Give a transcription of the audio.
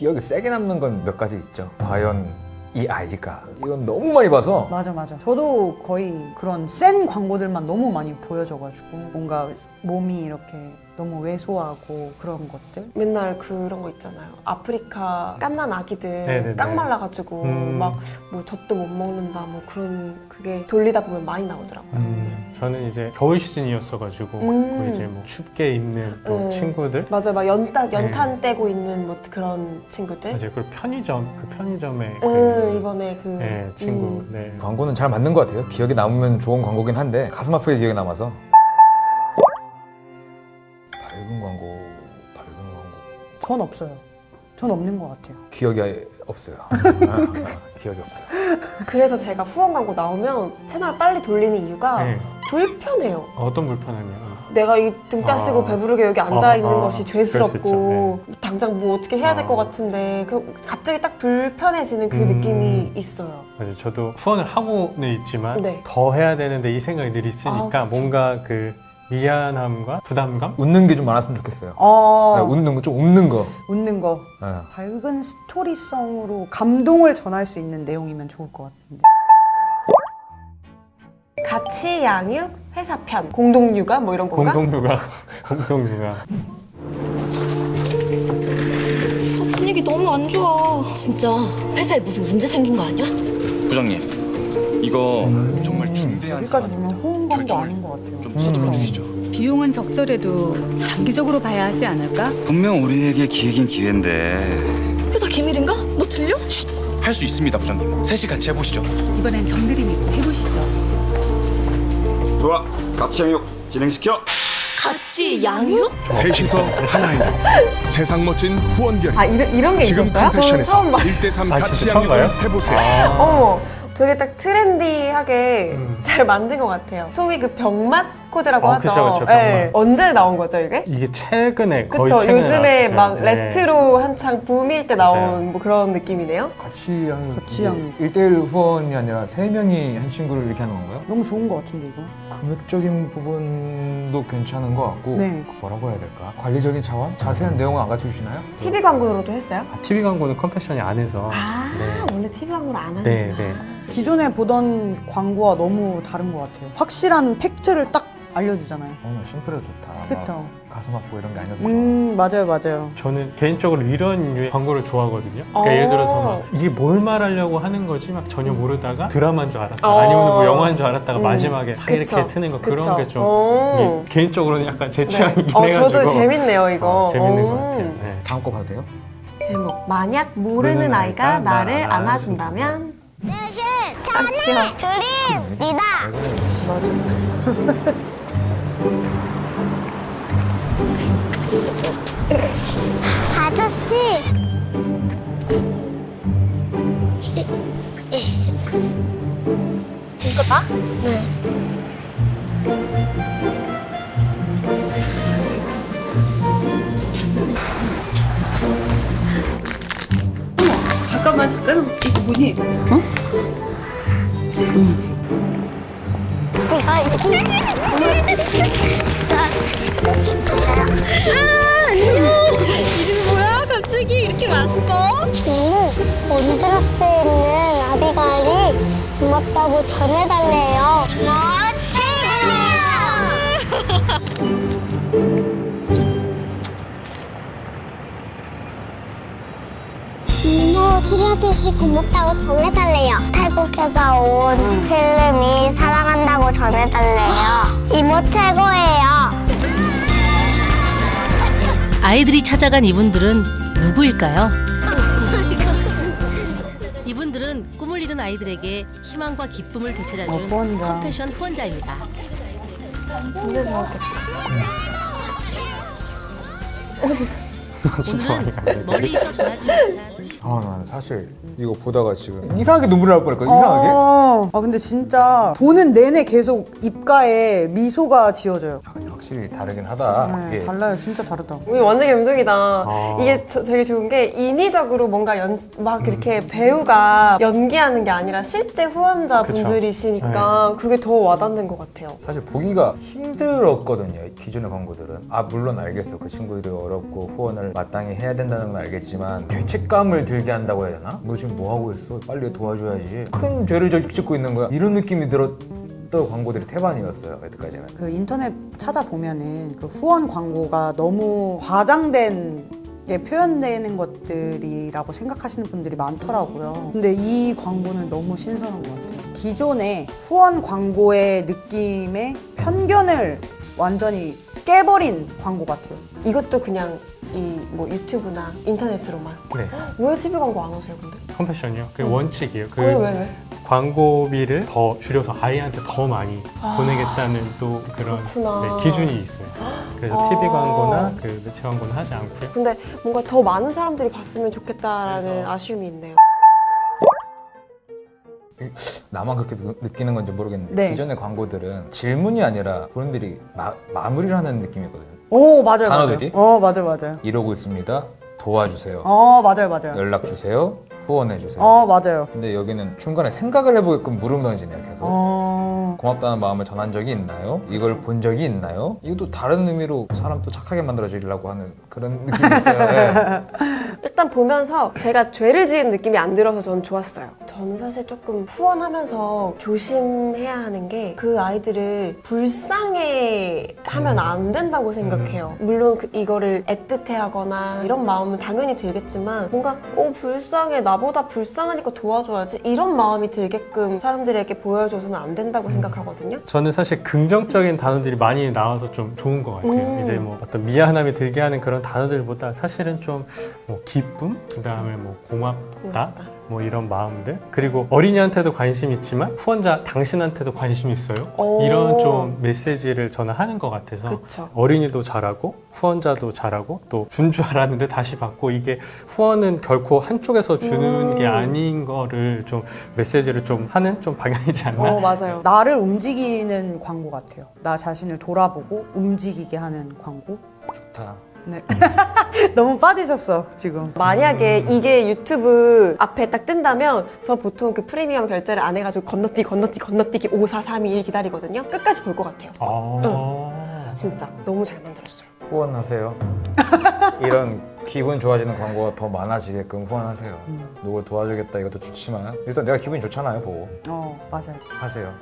기억에 세게 남는 건 몇 가지 있죠. 과연 이 아이가 이건 너무 많이 봐서 맞아 맞아. 저도 거의 그런 센 광고들만 너무 많이 보여져가지고 뭔가 몸이 이렇게 너무 왜소하고 그런 것들. 맨날 그런 거 있잖아요. 아프리카 깐난 아기들 네네네. 깡 말라가지고 음. 막 뭐 젖도 못 먹는다 뭐 그런 그게 돌리다 보면 많이 나오더라고요. 음, 저는 이제 겨울 시즌이었어가지고 음. 그 이제 뭐 춥게 입는 또 음. 친구들 맞아요, 막 연탄 네. 연탄 떼고 있는 뭐 그런 친구들. 맞아요. 그리고 편의점 그 편의점에 음, 그 이번에 그 네, 친구 음. 네. 광고는 잘 맞는 것 같아요. 기억에 남으면 좋은 광고긴 한데 가슴 아프게 기억에 남아서 밝은 광고, 밝은 광고 전 없어요. 전 없는 것 같아요. 기억이 아예 없어요. 아, 아, 기억이 없어요. 그래서 제가 후원 광고 나오면 채널 빨리 돌리는 이유가 네. 불편해요. 어떤 불편함이요? 내가 이 등 따시고 아. 배부르게 여기 앉아 있는 아, 아. 것이. 죄스럽고 당장 뭐 어떻게 해야 될 아. 것 같은데 그 갑자기 딱 불편해지는 그 음. 느낌이 있어요. 맞아요. 저도 후원을 하고는 있지만 네. 더 해야 되는데 이 생각이 늘 있으니까 아, 그쵸. 뭔가 그 미안함과 부담감? 웃는 게 좀 많았으면 좋겠어요. 어, 네, 웃는 거 좀 웃는 거. 웃는 거. 네. 밝은 스토리성으로 감동을 전할 수 있는 내용이면 좋을 것 같은데. 같이 양육 회사 편 공동 육아 뭐 이런 건가? 공동육아 공동육아 분위기 너무 안 좋아. 진짜 회사에 무슨 문제 생긴 거 아니야? 부장님 이거 정말 중대한 여기까지 보면 사안이라 호응 광고 결정을 아닌 것 같아요. 좀 서둘러 주시죠 비용은 적절해도 장기적으로 봐야 하지 않을까? 분명 우리에게 기회긴 기회인데 회사 기밀인가? 너 들려? 할수 있습니다 부장님 셋이 같이 해보시죠 이번엔 정들이 믿고 해보시죠. 좋아 같이 양육 진행시켜 같이 양육? 셋이서 하나인 세상 멋진 후원결 아 이런 이런 게 지금 있었어요? 저는 컴패션에서 처음 봐. 1대3 아, 같이 진짜 처음 양육을 봐요? 해보세요 아. 어머, 되게 딱 트렌디하게 음. 잘 만든 것 같아요. 소위 그 병맛 코드라고 어, 하죠. 그쵸, 그쵸, 네. 언제 나온 거죠 이게? 이게 최근에 거의 그쵸. 최근에 요즘에 나왔었어요. 막 네. 레트로 한창 붐일 때 나온 맞아요. 뭐 그런 느낌이네요. 같이 양육. 같이 양육. 1대1 후원이 아니라 세명이한 친구를 이렇게 하는 건가요? 너무 좋은 것 같은데 이거. 금액적인 부분도 괜찮은 것 같고 네. 뭐라고 해야 될까? 관리적인 차원? 자세한 내용은 안 갖춰주시나요? TV 광고로도 했어요? 아, TV 광고는 컴패션이 안 해서 아, 네. 원래 TV 광고를 안 하는구나. 네, 네. 기존에 보던 광고와 너무 다른 것 같아요. 확실한 팩트를 딱 알려주잖아요. 어, 나 심플해서 좋다. 그쵸. 막 가슴 아프고 이런 게 아니어서 좋아. 음 맞아요 맞아요. 저는 개인적으로 이런 류의 광고를 좋아하거든요. 그러니까 어. 예를 들어서 막 이게 뭘 말하려고 하는 거지 막 전혀 모르다가 드라마인 줄 알았다. 어. 아니면 뭐 영화인 줄 알았다가 음. 마지막에 다 이렇게 그쵸. 트는 거 그쵸. 그런 게좀 오. 개인적으로는 약간 제 네. 취향이긴 어, 해가지고 저도 재밌네요 이거. 어, 재밌는 오. 것 같아요. 네. 다음 거 봐도 돼요? 제목 만약 모르는 모르는 아이가 아이가 나를 나를 안아준다면 대신 저는 드립니다. 아 저씨 이거 봐? 잠깐만, 잠깐. 이거 뭐니? 이름이 뭐야? 왔어? 이모 온드라스에 있는 아비가일이 고맙다고 전해달래요. 멋지 이모 키라티씨 고맙다고 전해달래요. 태국에서 온 필름이 사랑한다고 전해달래요. 이모 최고예요. 아이들이 찾아간 이분들은 누구일까요? 이분들은 꿈을 이룬 아이들에게 희망과 기쁨을 어, 되찾아준 후원자. 컴패션 후원자입니다. 진짜 좋았겠다. 오늘은 멀리 있어 전하지 못한 아, 난 사실 이거 보다가 지금 이상하게 눈물이 날 뻔했거든. 이상하게. 어, 아 근데 진짜 보는 내내 계속 입가에 미소가 지어져요. 확실히 다르긴 하다. 네, 이게 달라요. 진짜 다르다. 우리 완전 감동이다. 아. 이게 저- 되게 좋은 게 인위적으로 뭔가 연, 막 이렇게 배우가 연기하는 게 아니라 실제 후원자 그쵸. 분들이시니까 그게 더 와닿는 것 같아요. 사실 보기가 힘들었거든요. 기존의 광고들은. 아 물론 알겠어. 그 친구들이 어렵고 후원을 마땅히 해야 된다는 건 알겠지만 죄책감을 들게 한다고 해야 되나? 너 지금 뭐 하고 있어? 빨리 도와줘야지. 큰 죄를 저- 짓고 있는 거야. 이런 느낌이 들었던 광고들이 태반이었어요. 여태까지는. 그 인터넷 찾아보면은 그 후원 광고가 너무 과장된 게 표현되는 것들이라고 생각하시는 분들이 많더라고요. 근데 이 광고는 너무 신선한 것 같아요. 기존의 후원 광고의 느낌의 편견을 완전히 깨버린 광고 같아요. 이것도 그냥 이 뭐 유튜브나 인터넷으로만. 네. 왜 TV 광고 안 하세요, 근데? 컴패션이요. 그 원칙이에요. 그 왜, 왜, 왜? 광고비를 더 줄여서 아이한테 더 많이 아, 보내겠다는 또 그런 그렇구나. 네, 기준이 있어요. 그래서 아. TV 광고나 그 매체 광고는 하지 않고요. 근데 뭔가 더 많은 사람들이 봤으면 좋겠다라는 아쉬움이 있네요. 나만 그렇게 느- 느끼는 건지 모르겠는데 네. 기존의 광고들은 질문이 아니라 본인들이 마, 마무리를 하는 느낌이거든요. 오 맞아요. 단어들이? 맞아요. 어 맞아요 맞아요. 이러고 있습니다. 도와주세요. 어 맞아요 맞아요. 연락 주세요. 후원해 주세요. 어 맞아요. 근데 여기는 중간에 생각을 해보게끔 물음 던지네요 계속. 어 고맙다는 마음을 전한 적이 있나요? 이걸 본 적이 있나요? 이것도 다른 의미로 사람 또 착하게 만들어주려고 하는 그런 느낌이 있어요. 예. 일단 보면서 제가 죄를 지은 느낌이 안 들어서 저는 좋았어요. 저는 사실 조금 후원하면서 조심해야 하는 게 그 아이들을 불쌍해 하면 안 된다고 생각해요. 물론 그 이거를 애틋해 하거나 이런 마음은 당연히 들겠지만 뭔가 어 불쌍해 나보다 불쌍하니까 도와줘야지 이런 마음이 들게끔 사람들에게 보여줘서는 안 된다고 생각하거든요. 저는 사실 긍정적인 단어들이 많이 나와서 좀 좋은 것 같아요. 음. 이제 뭐 어떤 미안함이 들게 하는 그런 단어들보다 사실은 좀뭐 기쁨, 그 다음에 뭐 고맙다, 고맙다. 뭐 이런 마음들 그리고 어린이한테도 관심 있지만 후원자 당신한테도 관심 있어요. 오. 이런 좀 메시지를 저는 하는 것 같아서 그쵸. 어린이도 잘하고 후원자도 잘하고 또 준 줄 알았는데 다시 받고 이게 후원은 결코 한쪽에서 주는 음. 게 아닌 거를 좀 메시지를 좀 하는 좀 방향이지 않나 어 맞아요. 나를 움직이는 광고 같아요. 나 자신을 돌아보고 움직이게 하는 광고. 좋다. 네. 너무 빠지셨어 지금. 만약에 이게 유튜브 앞에 딱 뜬다면 저 보통 그 프리미엄 결제를 안 해가지고 건너뛰기 건너뛰기 건너뛰기 5, 4, 3, 2, 1 기다리거든요. 끝까지 볼 것 같아요. 아. 진짜 너무 잘 만들었어요. 후원하세요. 이런 기분 좋아지는 광고가 더 많아지게끔 후원하세요. 누굴 도와주겠다 이것도 좋지만 일단 내가 기분이 좋잖아요 보고 어 맞아요. 하세요.